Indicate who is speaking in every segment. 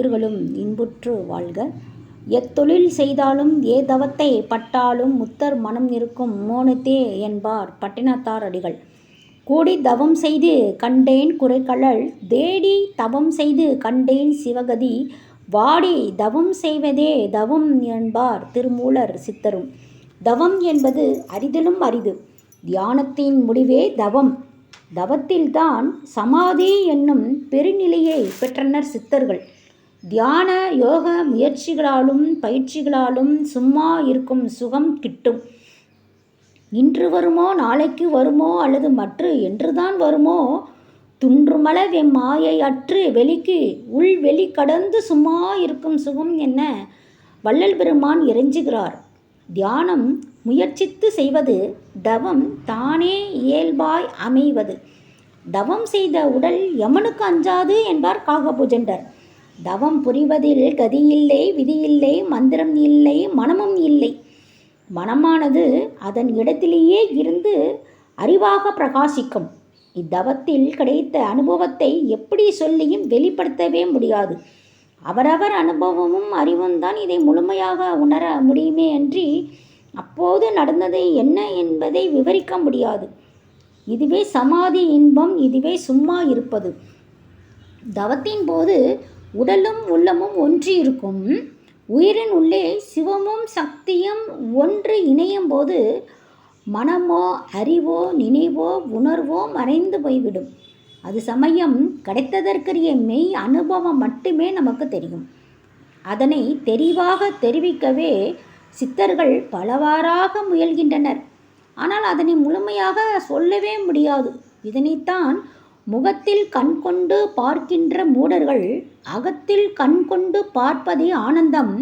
Speaker 1: உயிர்களும் இன்புற்று வாழ்க. எத்தொழில் செய்தாலும் ஏ தவத்தை பட்டாலும் முத்தர் மனம் இருக்கும் மோனத்தே என்பார் பட்டினத்தார் அடிகள். கூடி தவம் செய்து கண்டேன் குறைக்கழல் தேடி தவம் செய்து கண்டேன் சிவகதி வாடி தவம் செய்வதே தவம் என்பார் திருமூலர் சித்தரும். தவம் என்பது அரிதிலும் அரிது. தியானத்தின் முடிவே தவம். தவத்தில்தான் சமாதி என்னும் பெருநிலையை பெற்றனர் சித்தர்கள். தியான யோக முயற்சிகளாலும் பயிற்சிகளாலும் சும்மா இருக்கும் சுகம் கிட்டும். இன்று வருமோ நாளைக்கு வருமோ அல்லது மற்று என்றுதான் வருமோ? துன்றுமள வெம்மாயை அற்று வெளிக்கு உள் வெளி கடந்து சும்மா இருக்கும் சுகம் என்ன? வள்ளல் பெருமான் இறைஞ்சுகிறார். தியானம் முயற்சித்து செய்வது தவம் தானே இயல்பாய் அமைவது. தவம் செய்த உடல் யமனுக்கு அஞ்சாது என்பார் காகபுஜண்டர். தவம் புரிவதில் கதியில்லை விதியில்லை மந்திரம் இல்லை மனமும் இல்லை. மனமானது அதன் இடத்திலேயே இருந்து அறிவாக பிரகாசிக்கும். இத்தவத்தில் கிடைத்த அனுபவத்தை எப்படி சொல்லியும் வெளிப்படுத்தவே முடியாது. அவரவர் அனுபவமும் அறிவும் தான் இதை முழுமையாக உணர முடியுமே அன்றி அப்போது நடந்தது என்ன என்பதை விவரிக்க முடியாது. இதுவே சமாதி இன்பம் இதுவே சும்மா இருப்பது. தவத்தின் போது உடலும் உள்ளமும் ஒன்றி இருக்கும் உயிரின் உள்ளே சிவமும் சக்தியும் ஒன்று இணையும் போது மனமோ அறிவோ நினைவோ உணர்வோ மறைந்து போய்விடும். அது சமயம் கிடைத்ததற்குரிய மெய் அனுபவம் மட்டுமே நமக்கு தெரியும். அதனை தெரிவாக தெரிவிக்கவே சித்தர்கள் பலவாறாக முயல்கின்றனர். ஆனால் அதனை முழுமையாக சொல்லவே முடியாது. இதனைத்தான் முகத்தில் கண் கொண்டு பார்க்கின்ற மூடர்கள் அகத்தில் கண் கொண்டு பார்ப்பதே ஆனந்தம்.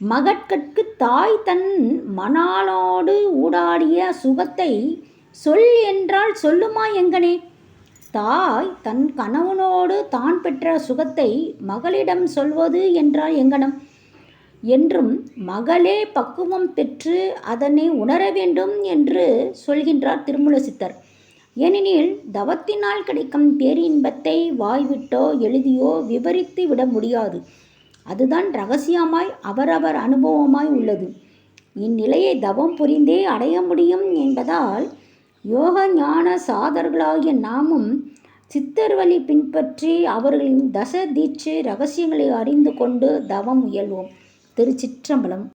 Speaker 1: மகட்கட்கு தாய் தன் மணாலோடு ஊடாடிய சுகத்தை சொல் என்றால் சொல்லுமா எங்கனே? தாய் தன் கணவனோடு தான் பெற்ற சுகத்தை மகளிடம் சொல்வது என்றால் எங்கனம்? என்றும் மகளே பக்குவம் பெற்று அதனை உணர வேண்டும் என்று சொல்கின்றார் திருமூல சித்தர் ஏனெனில் தவத்தினால் கிடைக்கும் பேரின்பத்தை வாய்விட்டோ எழுதியோ விவரித்து விட முடியாது. அதுதான் ரகசியமாய் அவரவர் அனுபவமாய் உள்ளது. இந்நிலையை தவம் புரிந்தே அடைய முடியும் என்பதால் யோக ஞான சாதர்களாகிய நாமும் சித்தர் வழி பின்பற்றி அவர்களின் தச தீட்சை ரகசியங்களை அறிந்து கொண்டு தவம் முயல்வோம் திருச்சிற்றம்பலம்.